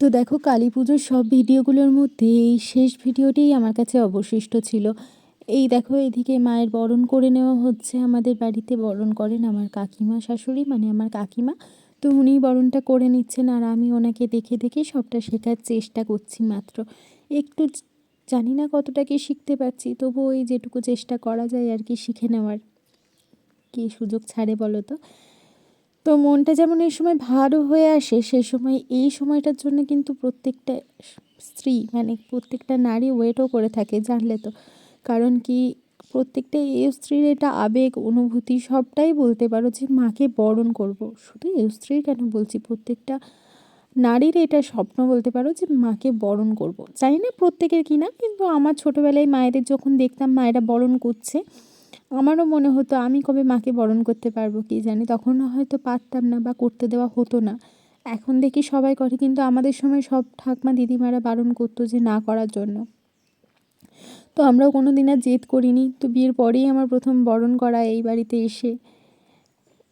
তো দেখো কালী পুজোর সব ভিডিওগুলোর মধ্যে এই শেষ ভিডিওটিই আমার কাছে অবশিষ্ট ছিল। এই দেখো এদিকে মায়ের বরণ করে নেওয়া হচ্ছে, আমাদের বাড়িতে বরণ করেন আমার কাকিমা শাশুড়ি মানে আমার কাকিমা। তো উনি বরণটা করে নিচ্ছেন আর আমি ওনাকে দেখে দেখে সবটা শেখার চেষ্টা করছি মাত্র। একটু জানি না কতটা কি শিখতে পারছি তবু ওই যেটুকু চেষ্টা করা যায় আর কি শিখে নেওয়ার। কী সুযোগ ছাড়ে বলো তো? তো মনটা যেমন এই সময় ভারও হয়ে আসে, সেই সময় এই সময়টার জন্য কিন্তু প্রত্যেকটা স্ত্রী মানে প্রত্যেকটা নারী ওয়েটও করে থাকে জানলে তো। কারণ কি প্রত্যেকটা এই স্ত্রীর এটা আবেগ, অনুভূতি সবটাই বলতে পারো যে মাকে বরণ করব। শুধু এই স্ত্রীর কেন বলছি? প্রত্যেকটা নারীর এটা স্বপ্ন বলতে পারো যে মাকে বরণ করব। জানি না প্রত্যেকের কি না কিন্তু আমার ছোটোবেলায় মায়েদের যখন দেখতাম মায়েরা বরণ করছে আমারও মনে হতো, আমি কবে মাকে বরণ করতে পারব কি জানি তখন হয়তো পারতাম না বা করতে দেওয়া হতো না। এখন দেখি সবাই করে, কিন্তু আমাদের সময় সব ঠাকমা দিদিমারা বারণ করতো যে না করার জন্য। তো আমরাও কোনো দিন আর জেদ করিনি। তো বিয়ের পরেই আমার প্রথম বরণ করা এই বাড়িতে এসে,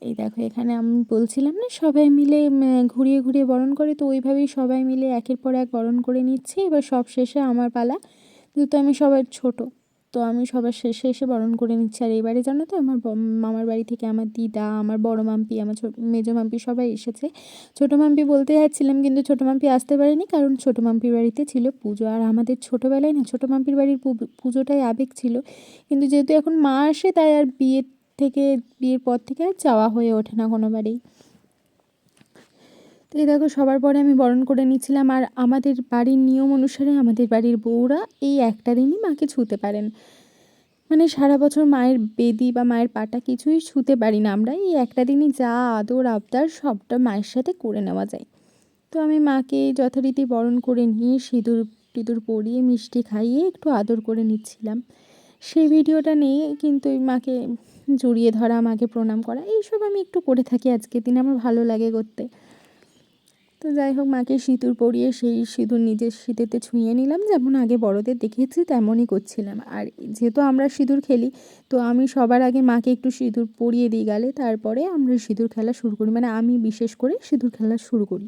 এই দেখো এখানে আমি বলছিলাম না, সবাই মিলে ঘুরিয়ে ঘুরিয়ে বরণ করে, তো ওইভাবেই সবাই মিলে একের পর এক বরণ করে নিচ্ছে। এবার সব শেষে আমার পালা, যেহেতু আমি সবার ছোটো। তো আমি সবার শেষে এসে বরণ করে নিচ্ছি। আর এবারে জানো তো আমার মামার বাড়ি থেকে আমার দিদা, আমার বড় মাম্পি, আমার মেজো মাম্পি সবাই এসেছে। ছোটো মাম্পি বলতে যাচ্ছিলাম কিন্তু ছোটো মাম্পি আসতে পারেনি কারণ ছোটো মাম্পির বাড়িতে ছিল পুজো। আর আমাদের ছোটোবেলায় না ছোটো মাম্পির বাড়ির পুজোটাই আবেগ ছিল। কিন্তু যেহেতু এখন মা আসে তাই আর বিয়ের থেকে, বিয়ের পর থেকে আর যাওয়া হয়ে ওঠে না কোনো বাড়ি তো এই দেখো, সবার পরে আমি বরণ করে নিচ্ছিলাম আর আমাদের বাড়ির নিয়ম অনুসারে আমাদের বাড়ির বউরা এই একটা দিনই মাকে ছুঁতে পারেন। মানে সারা বছর মায়ের বেদি বা মায়ের পাটা কিছুই ছুঁতে পারি না আমরা। এই একটা দিনই যা আদর, আবদার সবটা মায়ের সাথে করে নেওয়া যায়। তো আমি মাকে যথারীতি বরণ করে নিয়ে সিঁদুর টিঁদুর পরিয়ে, মিষ্টি খাইয়ে একটু আদর করে নিচ্ছিলাম। সেই ভিডিওটা নিয়ে কিন্তু মাকে জড়িয়ে ধরা, মাকে প্রণাম করা, এইসব আমি একটু করে থাকি। আজকের দিন আমার ভালো লাগে করতে। তো যাই হোক, মাকে সিঁদুর পরিয়ে সেই সিঁদুর নিজের শীতেতে ছুঁয়ে নিলাম। যেমন আগে বড়দের দেখেছি, তেমনই করছিলাম। আর যেহেতু আমরা সিঁদুর খেলি, তো আমি সবার আগে মাকে একটু সিঁদুর পরিয়ে দিই গেলে। তারপরে আমরা সিঁদুর খেলা শুরু করি। মানে আমি বিশেষ করে সিঁদুর খেলা শুরু করি।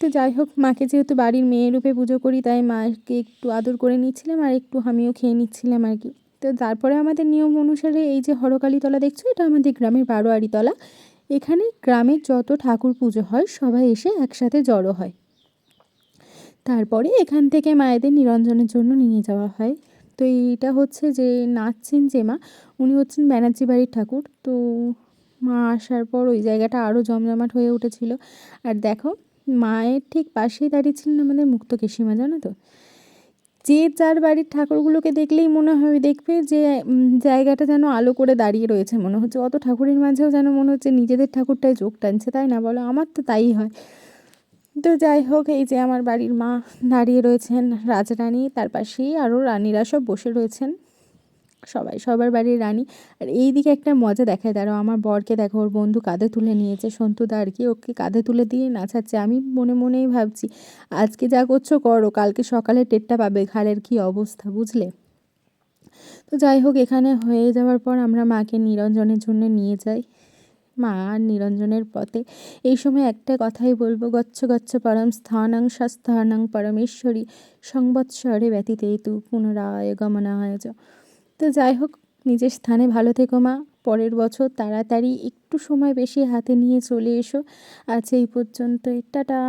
তো যাই হোক, মাকে যেহেতু বাড়ির মেয়ে রূপে পুজো করি, তাই মাকে একটু আদর করে নিচ্ছিলাম আর একটু আমিও খেয়ে নিচ্ছিলাম আর কি। তো তারপরে আমাদের নিয়ম অনুসারে এই যে হরকালীতলা দেখছ, এটা আমাদের গ্রামের বারোয়ারিতলা। এখানে গ্রামের যত ঠাকুর পুজো হয়, সবাই এসে একসাথে জড়ো হয়। তারপরে এখান থেকে মায়েদের নিরঞ্জনের জন্য নিয়ে যাওয়া হয়। তো এইটা হচ্ছে যে নাচছেন যে মা, উনি হচ্ছেন ব্যানার্জি বাড়ির ঠাকুর। তো মা আসার পর ওই জায়গাটা আরও জমজমাট হয়ে উঠেছিল। আর দেখো, মায়ের ঠিক পাশেই দাঁড়িয়েছিলেন আমাদের মুক্ত কেশিমা, জানো তো? যে যার বাড়ির ঠাকুরগুলোকে দেখলেই মনে হয় দেখবে যে জায়গাটা যেন আলো করে দাঁড়িয়ে রয়েছে। মনে হচ্ছে অত ঠাকুরের মাঝেও যেন মনে হচ্ছে নিজেদের ঠাকুরটাই চোখ টানছে, তাই না বলো? আমার তো তাই হয়। তো যাই হোক, এই যে আমার বাড়ির মা দাঁড়িয়ে রয়েছেন, রাজরানী, তার পাশেই আরও রানীরা সব বসে রয়েছেন। সবাই, সবার বাড়ির রানী। আর এই দিকে একটা মজা দেখায়, দাঁড়াও, আমার বরকে দেখো, ওর বন্ধু কাঁধে তুলে নিয়েছে, সন্তুদা আর কি, ওকে কাঁধে তুলে দিয়ে নাচাচ্ছে, আমি মনে মনেই ভাবছি, আজকে যা করছ করো, কালকে সকালে টেটটা পাবে, ঘাড়ের কী অবস্থা, বুঝলে? তো যাই হোক, এখানে হয়ে যাওয়ার পর আমরা মাকে নিরঞ্জনের জন্য নিয়ে যাই, মা আর নিরঞ্জনের পথে। এই সময় একটা কথাই বলব, গচ্ছ গচ্ছ পরম স্থানাং স্থানাং পরমেশ্বরী, সংবৎসরে ব্যতীতে তু পুনরায় গমনায় তো যাই হোক, নিজের স্থানে ভালো থেকো মা। পরের বছর তাড়াতাড়ি একটু সময় বেশি হাতে নিয়ে চলে এসো। আজ এই পর্যন্ত টাটা।